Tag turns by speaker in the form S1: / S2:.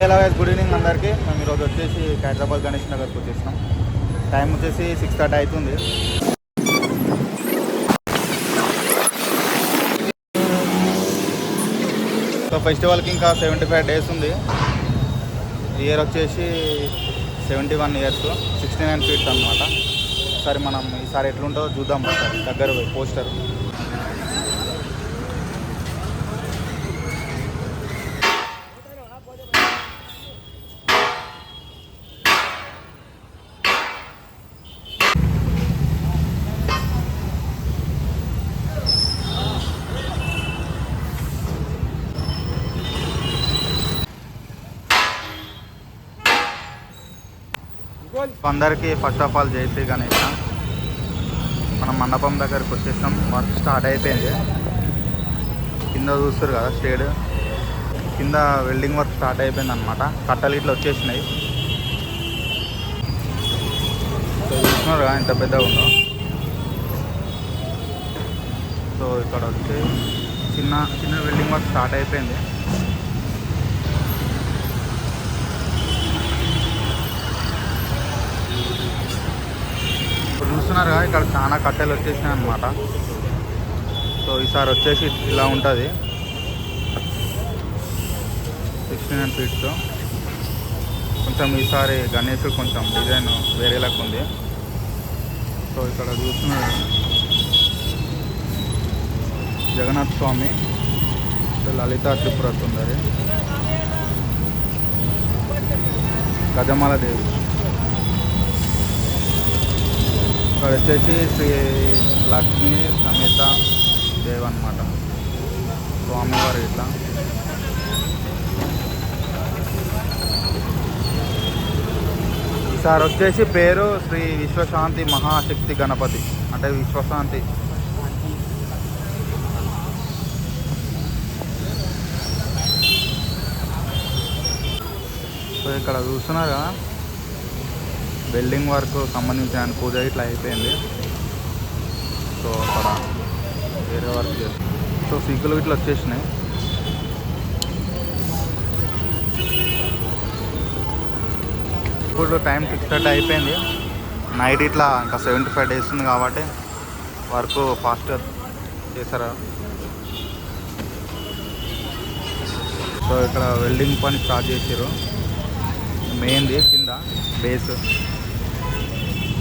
S1: Hello good evening అందరికీ. మేము ఈరోజు వచ్చేసి హైదరాబాద్ గణేష్ నగర్కి వచ్చేసినాం. టైం వచ్చేసి సిక్స్ థర్టీ అవుతుంది సో ఫెస్టివల్కి ఇంకా సెవెంటీ ఫైవ్ డేస్ ఉంది ఇయర్ వచ్చేసి seventy one years sixty nine feets అనమాట సరే మనం ఈసారి ఎట్లుంటుందో చూద్దాం సార్ దగ్గర పోస్టర్. అందరికీ ఫస్ట్ ఆఫ్ ఆల్ జైశ్రీ గణేష్. మనం మండపం దగ్గరికి వచ్చేసాం. వర్క్ స్టార్ట్ అయిపోయింది. కింద చూస్తారు కదా స్టేడ్. కింద వెల్డింగ్ వర్క్ స్టార్ట్ అయిపోయింది అనమాట కట్టలు ఇట్లా వచ్చేసినాయి. చూస్తున్నారు కదా ఎంత పెద్దగా ఉందో. సో ఇక్కడ వచ్చి చిన్న చిన్న వెల్డింగ్ వర్క్ స్టార్ట్ అయిపోయింది ఇప్పుడు చూస్తున్నారు కదా ఇక్కడ చాలా కట్టెలు వచ్చేసినాయి అనమాట సో ఈసారి వచ్చేసి ఇలా ఉంటుంది. Sixty nine feets. కొంచెం ఈసారి గణేష్ కొంచెం డిజైన్ వేరేలాగా ఉంది. సో ఇక్కడ చూస్తున్నారు జగన్నాథ్ స్వామి లలిత లలితా త్రిపుర సుందరి గజమాల దేవి. ఇక్కడ వచ్చేసి శ్రీ లక్ష్మీ సమేత దేవ్ అనమాట స్వామివారు ఇట్లా. ఈసారి వచ్చేసి పేరు శ్రీ విశ్వశాంతి మహాశక్తి గణపతి. అంటే విశ్వశాంతి. సో ఇక్కడ చూస్తున్నారు? కదా వెల్డింగ్ వర్క్ సంబంధించిన పూజ ఇట్లా అయిపోయింది. సో అక్కడ వేరే వర్క్ చేస్తాం. సో సిగ్గులు ఇట్లా వచ్చేసినాయి. ఇప్పుడు టైం సిక్స్ థర్టీ అయిపోయింది. నైట్ ఇట్లా ఇంకా సెవెంటీ ఫైవ్ డేస్ ఉంది కాబట్టి వర్క్ ఫాస్ట్గా చేశారు. సో ఇక్కడ వెల్డింగ్ పని స్టార్ట్ చేశారు మెయిన్ది కింద బేస్.